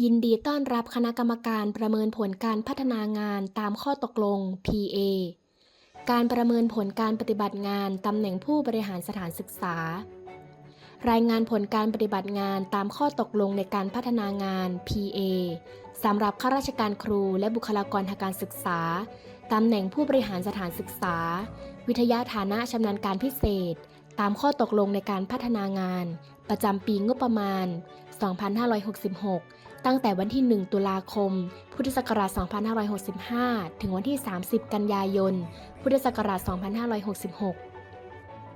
ยินดีต้อนรับคณะกรรมการประเมินผลการพัฒนางานตามข้อตกลง PA การประเมินผลการปฏิบัติงานตำแหน่งผู้บริหารสถานศึกษา รายงานผลการปฏิบัติงานตามข้อตกลงในการพัฒนางาน PA สำหรับข้าราชการครูและบุคลากรทางการศึกษา ตำแหน่งผู้บริหารสถานศึกษา วิทยาฐานะชำนาญการพิเศษ ตามข้อตกลงในการพัฒนางาน ประจำปีงบประมาณ 2566 ตั้งแต่วันที่ 1 ตุลาคม พุทธศักราช 2565 ถึงวันที่ 30 กันยายน พุทธศักราช 2566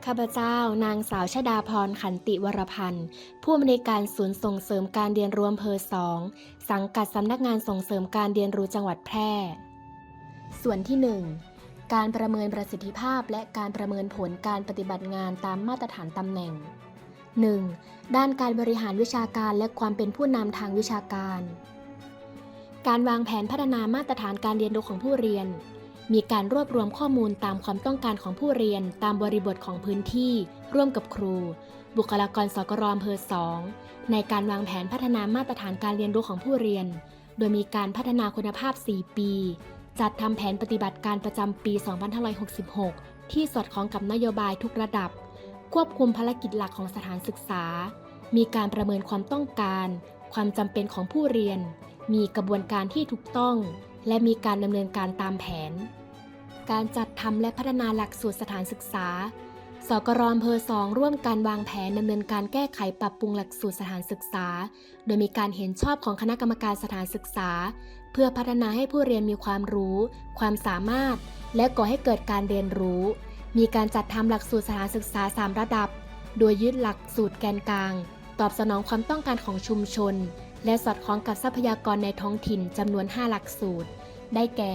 ข้าพเจ้านางสาวชดาพรขันติวรพันธ์ ผู้อำนวยการศูนย์ส่งเสริมการเรียนรู้อำเภอ 2 สังกัดสำนักงานส่งเสริมการเรียนรู้จังหวัดแพร่ ส่วนที่ 1 การประเมินประสิทธิภาพและการประเมินผลการปฏิบัติงานตามมาตรฐานตำแหน่ง 1. ด้านการบริหารวิชาการและความเป็นผู้นำทางวิชาการ การวางแผนพัฒนามาตรฐานการเรียนรู้ของผู้เรียน มีการรวบรวมข้อมูลตามความต้องการของผู้เรียนตามบริบทของพื้นที่ ร่วมกับครู บุคลากรสกรอำเภอ2ในการวางแผนพัฒนามาตรฐานการเรียนรู้ของผู้เรียน โดยมีการพัฒนาคุณภาพ 4 ปี จัดทำแผนปฏิบัติการประจำปี 2566 ที่สอดคล้องกับนโยบายทุกระดับ ควบคุมภารกิจหลักของสถานศึกษา มีการประเมินความต้องการ ความจำเป็นของผู้เรียน มีกระบวนการที่ถูกต้อง และมีการดำเนินการตามแผน การจัดทำและพัฒนาหลักสูตรสถานศึกษา สกรอำเภอสองร่วมการวางแผนดำเนินการแก้ไขปรับปรุงหลักสูตรสถานศึกษา โดยมีการเห็นชอบของคณะกรรมการสถานศึกษา เพื่อพัฒนาให้ผู้เรียนมีความรู้ ความสามารถ และก่อให้เกิดการเรียนรู้ มีการจัดทำหลักสูตรสถานศึกษา 3 ระดับ โดยยึดหลักสูตรแกนกลาง ตอบสนองความต้องการของชุมชน และสอดคล้องกับทรัพยากรในท้องถิ่นจำนวน 5 หลักสูตร ได้แก่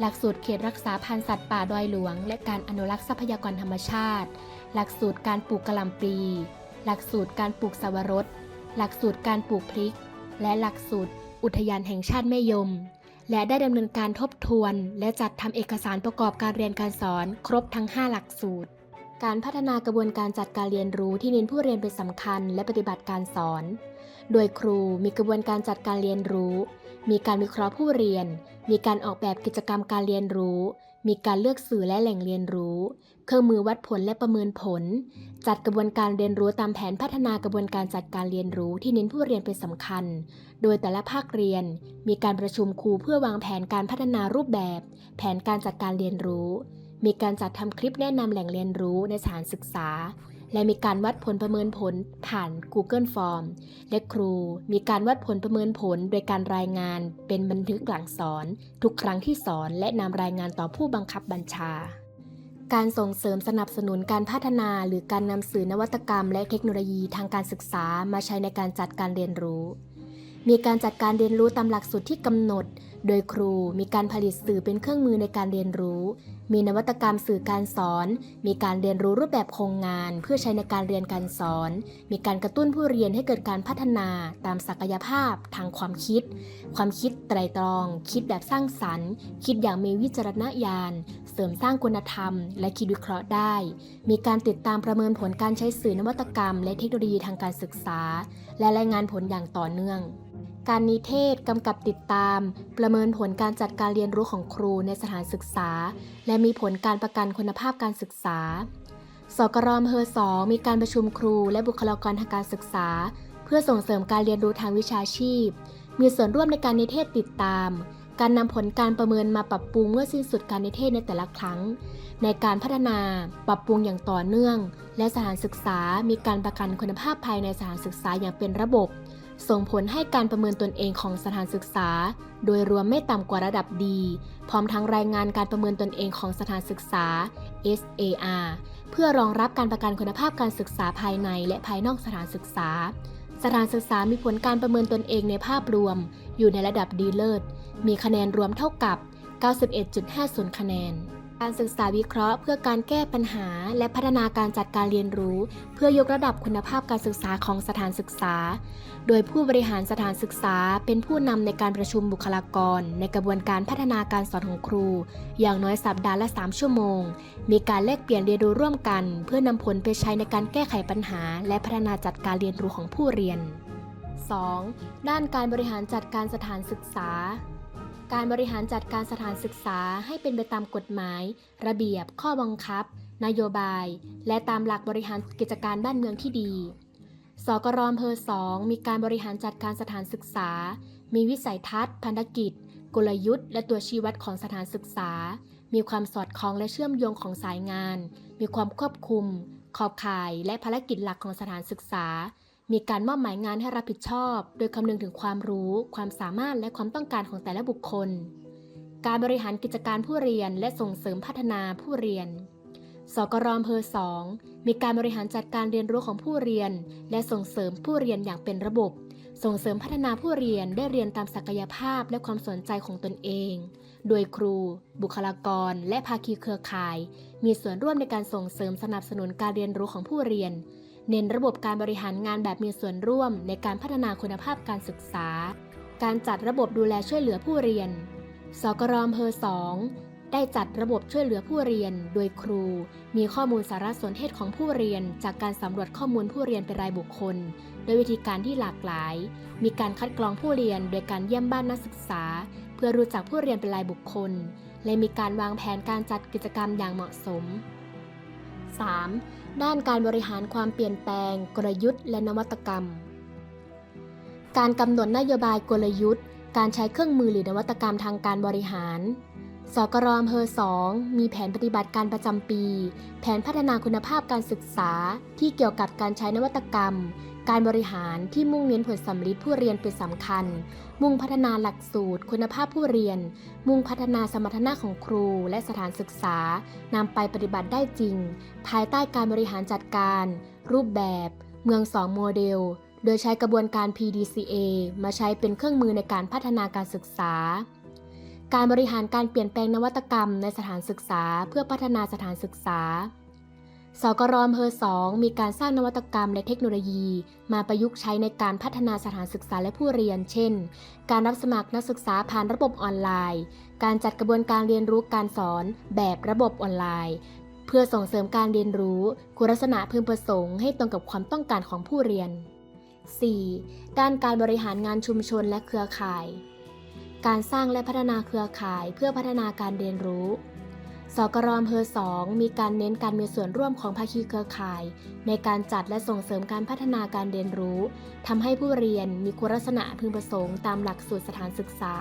หลักสูตรเขตรักษาพันธุ์สัตว์ป่าดอยหลวง และการอนุรักษ์ทรัพยากรธรรมชาติ หลักสูตรการปลูกกระหล่ำปลี หลักสูตรการปลูกสวรสหลักสูตรการปลูกพริก และหลักสูตร อุทยานแห่งชาติแม่ยม และได้ดำเนินการทบทวน และจัดทำเอกสารประกอบการเรียนการสอน ครบทั้ง 5 หลักสูตร การพัฒนากระบวนการจัดการเรียนรู้ที่เน้นผู้เรียนเป็นสำคัญ และปฏิบัติการสอน โดยครูมีกระบวนการจัดการเรียนรู้ มีการวิเคราะห์ผู้เรียน มีการออกแบบกิจกรรมการเรียนรู้ มีการเลือกสื่อและแหล่งเรียนรู้ เครื่องมือวัดผลและประเมินผล จัดกระบวนการเรียนรู้ตามแผนพัฒนากระบวนการจัดการเรียนรู้ที่เน้นผู้เรียนเป็นสำคัญ โดยแต่ละภาคเรียน มีการประชุมครูเพื่อวางแผนการพัฒนารูปแบบ แผนการจัดการเรียนรู้ มีการจัดทำคลิปแนะนำแหล่งเรียนรู้ในสถานศึกษา และมีการวัดผลประเมินผลผ่าน Google Form และครูมีการวัดผลประเมินผลโดยการรายงานเป็นบันทึกหลังสอน ทุกครั้งที่สอนและนำรายงานต่อผู้บังคับบัญชา การส่งเสริมสนับสนุนการพัฒนาหรือการนำสื่อนวัตกรรม และเทคโนโลยีทางการศึกษามาใช้ในการจัดการเรียนรู้ มีการจัดการเรียนรู้ตามหลักสูตรที่กำหนด โดยครูมีการผลิตสื่อเป็นเครื่องมือในการเรียนรู้ มีนวัตกรรมสื่อการสอน มีการเรียนรู้รูปแบบโครงงาน เพื่อใช้ในการเรียนการสอน มีการกระตุ้นผู้เรียนให้เกิดการพัฒนาตามศักยภาพทางความคิด ความคิดไตรตรอง คิดแบบสร้างสรรค์ คิดอย่างมีวิจารณญาณ เสริมสร้างคุณธรรม และคิดวิเคราะห์ได้ มีการติดตามประเมินผลการใช้สื่อนวัตกรรม และเทคโนโลยีทางการศึกษา และรายงานผลอย่างต่อเนื่อง การนิเทศกำกับติดตาม ประเมินผลการจัดการเรียนรู้ของครูในสถานศึกษา และมีผลการประกันคุณภาพการศึกษา สกรอำเภอสองมีการประชุมครูและบุคลากรทางการศึกษา เพื่อส่งเสริมการเรียนรู้ทางวิชาชีพ มีส่วนร่วมในการนิเทศติดตาม การนำผลการประเมินมาปรับปรุงเมื่อสิ้นสุดการนิเทศในแต่ละครั้ง ในการพัฒนาปรับปรุงอย่างต่อเนื่อง และสถานศึกษามีการประกันคุณภาพภายในสถานศึกษาอย่างเป็นระบบ ส่งผลให้การประเมินตนเองของสถานศึกษา โดยรวมไม่ต่ำกว่าระดับดี พร้อมทั้งรายงานการประเมินตนเองของสถานศึกษา SAR เพื่อรองรับการประกันคุณภาพการศึกษาภายในและภายนอกสถานศึกษา สถานศึกษามีผลการประเมินตนเองในภาพรวม อยู่ในระดับดีเลิศ มีคะแนนรวมเท่ากับ 91.50 คะแนน การศึกษาวิเคราะห์เพื่อการแก้ปัญหา และพัฒนาการจัดการเรียนรู้ เพื่อยกระดับคุณภาพการศึกษาของสถานศึกษา โดยผู้บริหารสถานศึกษา เป็นผู้นำในการประชุมบุคลากร ในกระบวนการพัฒนาการสอนของครู อย่างน้อยสัปดาห์ละ 3 ชั่วโมง มีการแลกเปลี่ยนเรียนรู้ร่วมกัน เพื่อนำผลไปใช้ในการแก้ไขปัญหา และพัฒนาจัดการเรียนรู้ของผู้เรียน 2. ด้านการบริหารจัดการสถานศึกษา การบริหารจัดการสถานศึกษาให้เป็นไปตามกฎหมาย ระเบียบ ข้อบังคับ นโยบาย และตามหลักบริหารกิจการบ้านเมืองที่ดี สกรอำเภอ2มีการบริหารจัดการสถานศึกษา มีวิสัยทัศน์ พันธกิจ กลยุทธ์ และตัวชี้วัดของสถานศึกษา มีความสอดคล้องและเชื่อมโยงของสายงาน มีความควบคุม ขอบข่าย และภารกิจหลักของสถานศึกษา มีการมอบหมายงานให้รับผิดชอบ โดยคำนึงถึงความรู้ ความสามารถและความต้องการของแต่ละบุคคล การบริหารกิจการผู้เรียนและส่งเสริมพัฒนาผู้เรียน สกรอำเภอ2มีการบริหารจัดการเรียนรู้ของผู้เรียน และส่งเสริมผู้เรียนอย่างเป็นระบบ ส่งเสริมพัฒนาผู้เรียนได้เรียนตามศักยภาพและความสนใจของตนเอง โดยครู บุคลากร และภาคีเครือข่าย มีส่วนร่วมในการส่งเสริมสนับสนุนการเรียนรู้ของผู้เรียน เน้นระบบการบริหารงานแบบมีส่วนร่วมในการพัฒนาคุณภาพการศึกษา การจัดระบบดูแลช่วยเหลือผู้เรียน สกรอำเภอ2ได้จัดระบบช่วยเหลือผู้เรียน โดยครู มีข้อมูลสารสนเทศของผู้เรียน จากการสำรวจข้อมูลผู้เรียนเป็นรายบุคคล โดยวิธีการที่หลากหลาย มีการคัดกรองผู้เรียน โดยการเยี่ยมบ้านนักศึกษา เพื่อรู้จักผู้เรียนเป็นรายบุคคล และมีการวางแผนการจัดกิจกรรมอย่างเหมาะสม 3. ด้านการบริหารความเปลี่ยนแปลง กลยุทธ์ และนวัตกรรม การกำหนดนโยบายกลยุทธ์ การใช้เครื่องมือหรือนวัตกรรมทางการบริหาร สกรอำเภอ2มีแผนปฏิบัติการประจำปี แผนพัฒนาคุณภาพการศึกษาที่เกี่ยวกับการใช้นวัตกรรม การบริหารที่มุ่งเน้นผลสำลิดผู้เรียนเป็นสำคัญ มุ่งพัฒนาหลักสูตร คุณภาพผู้เรียน มุ่งพัฒนาสมรรถนะของครูและสถานศึกษานำไปปฏิบัติได้จริง ภายใต้การบริหารจัดการ รูปแบบ เมืองสองโมเดล โดยใช้กระบวนการ PDCA มาใช้เป็นเครื่องมือในการพัฒนาการศึกษา การบริหารการเปลี่ยนแปลงนวัตกรรมในสถานศึกษา เพื่อพัฒนาสถานศึกษา สกรอำเภอ2มีการสร้างนวัตกรรมและเทคโนโลยี มาประยุกต์ใช้ในการพัฒนาสถานศึกษาและผู้เรียน เช่น การรับสมัครนักศึกษาผ่านระบบออนไลน์ การจัดกระบวนการเรียนรู้การสอนแบบระบบออนไลน์ เพื่อส่งเสริมการเรียนรู้คุณลักษณะพึงประสงค์ให้ตรงกับความต้องการของผู้เรียน 4. ด้านการบริหารงานชุมชนและเครือข่าย การสร้างและพัฒนาเครือข่ายเพื่อพัฒนาการเรียนรู้ สกรอำเภอ2มีการเน้นการมีส่วนร่วมของภาคีเครือข่าย ในการจัดและส่งเสริมการพัฒนาการเรียนรู้ทำให้ผู้เรียนมีคุณลักษณะพึงประสงค์ตามหลักสูตรสถานศึกษา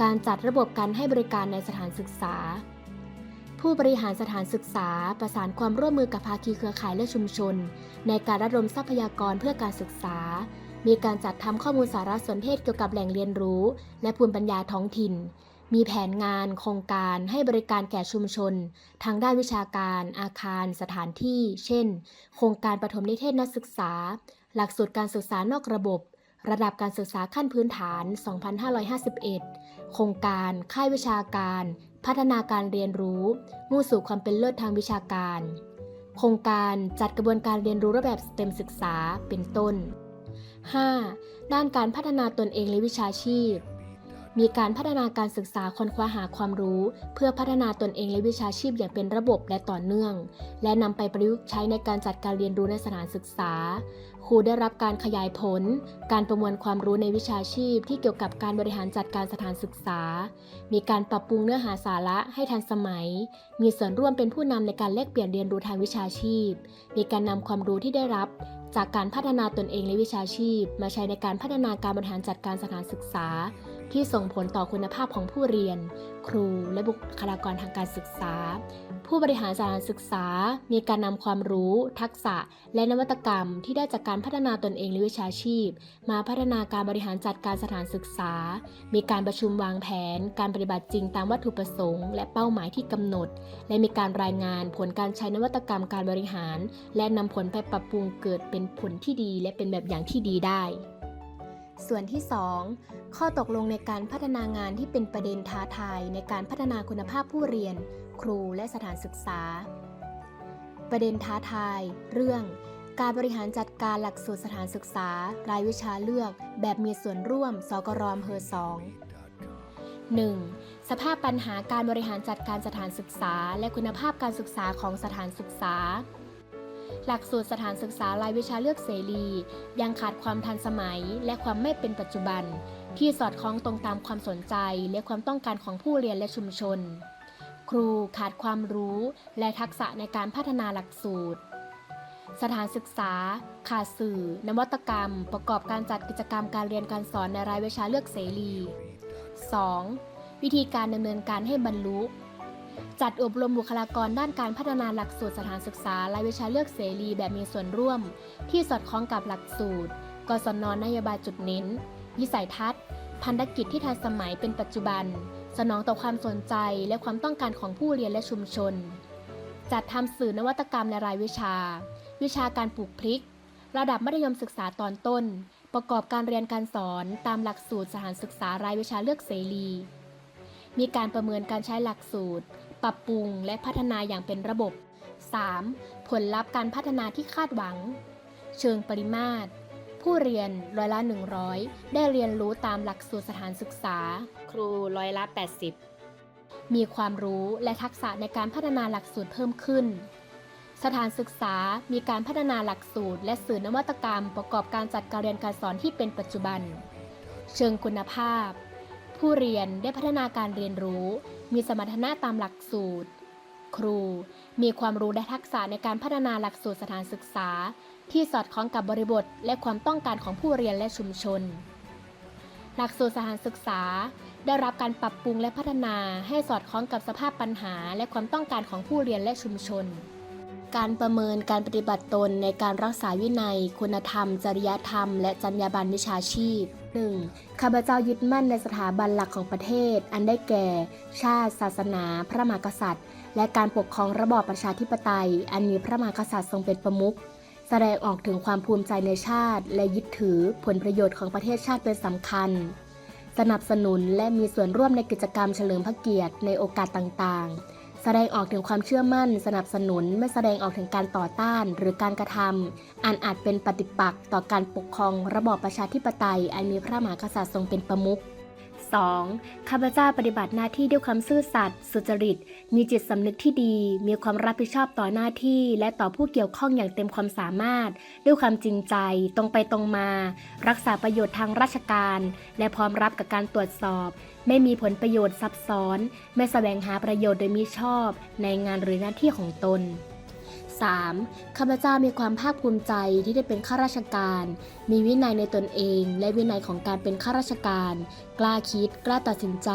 การจัดระบบการให้บริการในสถานศึกษา ผู้บริหารสถานศึกษาประสานความร่วมมือกับภาคีเครือข่ายและชุมชน ในการระดมทรัพยากรเพื่อการศึกษา มีการจัดทำข้อมูลสารสนเทศเกี่ยวกับแหล่งเรียนรู้ และภูมิปัญญาท้องถิ่น มีแผนงานโครงการให้บริการแก่ชุมชน ทางด้านวิชาการ อาคาร สถานที่ เช่น โครงการปฐมนิเทศนักศึกษา หลักสูตรการศึกษานอกระบบ ระดับการศึกษาขั้นพื้นฐาน 2551 โครงการ ค่ายวิชาการ พัฒนาการเรียนรู้ มุ่งสู่ความเป็นเลิศทางวิชาการ โครงการจัดกระบวนการเรียนรู้รูปแบบสเต็มศึกษา เป็นต้น 5. ด้านการพัฒนาตนเองและวิชาชีพ มีการพัฒนาการศึกษาค้นคว้าหาความรู้ เพื่อพัฒนาตนเองและวิชาชีพอย่างเป็นระบบและต่อเนื่อง และนำไปประยุกต์ใช้ในการจัดการเรียนรู้ในสถานศึกษา ครูได้รับการขยายผล การประมวลความรู้ในวิชาชีพ ที่เกี่ยวกับการบริหารจัดการสถานศึกษา มีการปรับปรุงเนื้อหาสาระให้ทันสมัย มีส่วนร่วมเป็นผู้นำในการแลกเปลี่ยนเรียนรู้ทางวิชาชีพ มีการนำความรู้ที่ได้รับจากการพัฒนาตนเองและวิชาชีพ มาใช้ในการพัฒนาการบริหารจัดการสถานศึกษา ที่ส่งผลต่อคุณภาพของผู้เรียน ครูและบุคลากรทางการศึกษา ผู้บริหารสถานศึกษา มีการนำความรู้ ทักษะ และนวัตกรรม ที่ได้จากการพัฒนาตนเองและวิชาชีพ มาพัฒนาการบริหารจัดการสถานศึกษา มีการประชุมวางแผน การปฏิบัติจริงตามวัตถุประสงค์ และเป้าหมายที่กำหนด และมีการรายงานผลการใช้นวัตกรรมการบริหาร และนำผลไปปรับปรุงเกิดเป็นผลที่ดี และเป็นแบบอย่างที่ดีได้ ส่วนที่ 2 ข้อตกลงในการพัฒนางานที่เป็นประเด็นท้าทายในการพัฒนาคุณภาพผู้เรียน ครูและสถานศึกษา ประเด็นท้าทาย เรื่อง การบริหารจัดการหลักสูตรสถานศึกษา รายวิชาเลือก แบบมีส่วนร่วม สกรอำเภอ2 1. สภาพปัญหาการบริหารจัดการสถานศึกษา และคุณภาพการศึกษาของสถานศึกษา หลักสูตรสถานศึกษารายวิชาเลือกเสรี ยังขาดความทันสมัยและความไม่เป็นปัจจุบัน ที่สอดคล้องตรงตามความสนใจ และความต้องการของผู้เรียนและชุมชน ครูขาดความรู้และทักษะในการพัฒนาหลักสูตร สถานศึกษา ขาดสื่อ นวัตกรรม ประกอบการจัดกิจกรรมการเรียนการสอนในรายวิชาเลือกเสรี 2. วิธีการดำเนินการให้บรรลุ จัดอบรมบุคลากรด้านการพัฒนาหลักสูตรสถานศึกษารายวิชาเลือกเสรีแบบมีส่วนร่วม ที่สอดคล้องกับหลักสูตร กศนนโยบายจุดเน้น วิสัยทัศน์ พันธกิจที่ทันสมัยเป็นปัจจุบัน สนองต่อความสนใจและความต้องการของผู้เรียนและชุมชน จัดทำสื่อนวัตกรรมในรายวิชา วิชาการปลูกพริก ระดับมัธยมศึกษาตอนต้น ประกอบการเรียนการสอนตามหลักสูตรสถานศึกษารายวิชาเลือกเสรี มีการประเมินการใช้หลักสูตร ปรับปรุงและพัฒนาอย่างเป็นระบบ 3. ผลลัพธ์การพัฒนาที่คาดหวัง เชิงปริมาตร ผู้เรียนร้อยละ 100 ได้เรียนรู้ตามหลักสูตรสถานศึกษา ครูร้อยละ 80 มีความรู้และทักษะในการพัฒนาหลักสูตรเพิ่มขึ้น สถานศึกษามีการพัฒนาหลักสูตร และสื่อนวัตกรรม ประกอบการจัดการเรียนการสอนที่เป็นปัจจุบัน เชิงคุณภาพ ผู้เรียนได้พัฒนาการเรียนรู้ มีสมรรถนะตามหลักสูตร ครูมีความรู้และทักษะในการพัฒนาหลักสูตรสถานศึกษา ที่สอดคล้องกับบริบท และความต้องการของผู้เรียนและชุมชน หลักสูตรสถานศึกษา ได้รับการปรับปรุงและพัฒนาให้สอดคล้องกับสภาพปัญหา และความต้องการของผู้เรียนและชุมชน การประเมินการปฏิบัติตนในการรักษาวินัย คุณธรรม จริยธรรม และจรรยาบรรณวิชาชีพ 1. ข้าพเจ้ายึดมั่นในสถาบันหลักของประเทศ อันได้แก่ ชาติ ศาสนา พระมหากษัตริย์ และการปกครองระบอบประชาธิปไตย อันมีพระมหากษัตริย์ทรงเป็นประมุขแสดงออกถึงความภูมิใจในชาติ และยึดถือผลประโยชน์ของประเทศชาติเป็นสำคัญ สนับสนุนและมีส่วนร่วมในกิจกรรมเฉลิมพระเกียรติในโอกาสต่างๆ แสดงออกถึงความเชื่อมั่น สนับสนุน ไม่แสดงออกถึงการต่อต้าน หรือการกระทำอันอาจเป็นปฏิปักษ์ต่อการปกครองระบอบประชาธิปไตยอันมีพระมหากษัตริย์ทรงเป็นประมุข 2. ข้าพเจ้าปฏิบัติหน้าที่ด้วยความซื่อสัตย์สุจริต มีจิตสำนึกที่ดี มีความรับผิดชอบต่อหน้าที่ และต่อผู้เกี่ยวข้องอย่างเต็มความสามารถ ด้วยความจริงใจ ตรงไปตรงมา รักษาประโยชน์ทางราชการ และพร้อมรับกับการตรวจสอบ ไม่มีผลประโยชน์ซับซ้อน ไม่แสวงหาประโยชน์โดยมิชอบ ในงานหรือหน้าที่ของตน 3. ข้าพเจ้ามีความภาคภูมิใจที่ได้เป็นข้าราชการ มีวินัยในตนเอง และวินัยของการเป็นข้าราชการ กล้าคิด กล้าตัดสินใจ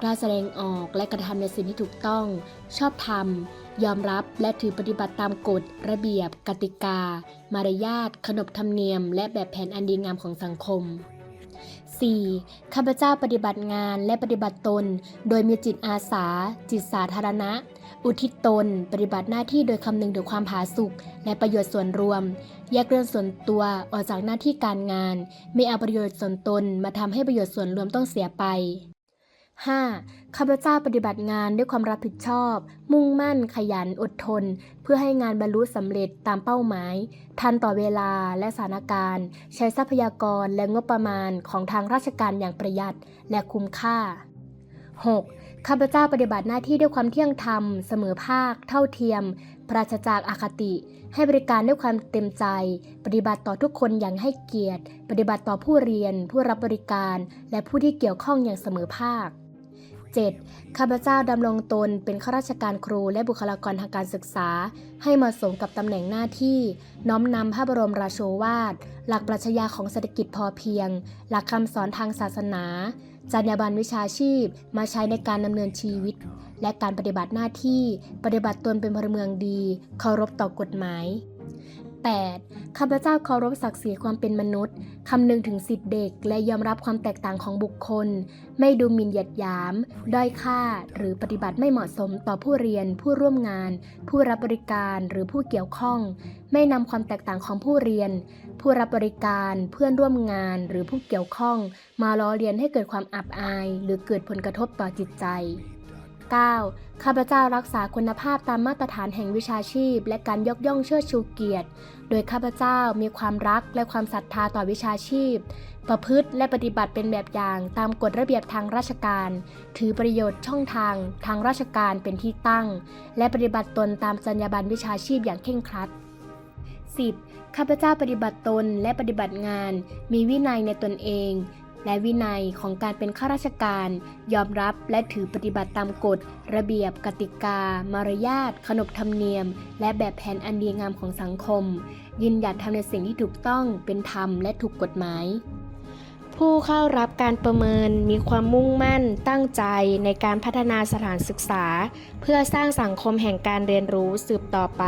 กล้าแสดงออก และกระทำในสิ่งที่ถูกต้อง ชอบธรรม ยอมรับและถือปฏิบัติตามกฎ ระเบียบ กติกา มารยาท ขนบธรรมเนียม และแบบแผนอันดีงามของสังคม 4. ข้าพเจ้าปฏิบัติงานและปฏิบัติตน โดยมีจิตอาสา จิตสาธารณะ อุทิศตน ปฏิบัติหน้าที่โดยคำนึงถึงความผาสุกและประโยชน์ส่วนรวม แยกเรื่องส่วนตัวออกจากหน้าที่การงาน ไม่เอาประโยชน์ส่วนตนมาทำให้ประโยชน์ส่วนรวมต้องเสียไป 5. ข้าพเจ้าปฏิบัติงานด้วยความรับผิดชอบ มุ่งมั่น ขยันอดทน เพื่อให้งานบรรลุสำเร็จตามเป้าหมาย ทันต่อเวลาและสถานการณ์ ใช้ทรัพยากรและงบประมาณของทางราชการอย่างประหยัดและคุ้มค่า 6. ข้าพเจ้าปฏิบัติหน้าที่ด้วยความเที่ยงธรรม เสมอภาค เท่าเทียม ปราศจากอาคติ ให้บริการด้วยความเต็มใจ ปฏิบัติต่อทุกคนอย่างให้เกียรติ ปฏิบัติต่อผู้เรียน ผู้รับบริการ และผู้ที่เกี่ยวข้องอย่างเสมอภาค 7. ข้าพเจ้าดำรงตนเป็นข้าราชการครูและบุคลากรทางการศึกษา ให้เหมาะสมกับตำแหน่งหน้าที่ น้อมนำพระบรมราโชวาท หลักปรัชญาของเศรษฐกิจพอเพียง หลักคำสอนทางศาสนา จรรยาบรรณวิชาชีพ มาใช้ในการดำเนินชีวิต และการปฏิบัติหน้าที่ ปฏิบัติตนเป็นพลเมืองดี เคารพต่อกฎหมาย 8. ข้าพเจ้าเคารพศักดิ์ศรีความเป็นมนุษย์ คำนึงถึงสิทธิเด็ก และยอมรับความแตกต่างของบุคคล ไม่ดูหมิ่นเหยียดหยาม ด้อยค่า หรือปฏิบัติไม่เหมาะสมต่อผู้เรียน ผู้ร่วมงาน ผู้รับบริการหรือผู้เกี่ยวข้อง ไม่นำความแตกต่างของผู้เรียน ผู้รับบริการเพื่อนร่วมงานหรือผู้เกี่ยวข้อง มาล้อเลียนให้เกิดความอับอาย หรือเกิดผลกระทบต่อจิตใจ 9. ข้าพเจ้ารักษาคุณภาพตามมาตรฐานแห่งวิชาชีพ และการยกย่องเชิดชูเกียรติ โดยข้าพเจ้ามีความรักและความศรัทธาต่อวิชาชีพ ประพฤติและปฏิบัติเป็นแบบอย่างตามกฎระเบียบทางราชการ ถือประโยชน์ช่องทาง ทางราชการเป็นที่ตั้ง และปฏิบัติตนตามจรรยาบรรณวิชาชีพอย่างเคร่งครัด 10. ข้าพเจ้าปฏิบัติตนและปฏิบัติงาน มีวินัยในตนเอง และวินัยของการเป็นข้าราชการ ยอมรับและถือปฏิบัติตามกฎ ระเบียบ กติกา มารยาท ขนบธรรมเนียม และแบบแผนอันดีงามของสังคม ยืนหยัดทำในสิ่งที่ถูกต้องเป็นธรรมและถูกกฎหมายผู้เข้ารับการประเมินมีความมุ่งมั่นตั้งใจในการพัฒนาสถานศึกษา เพื่อสร้างสังคมแห่งการเรียนรู้สืบต่อไป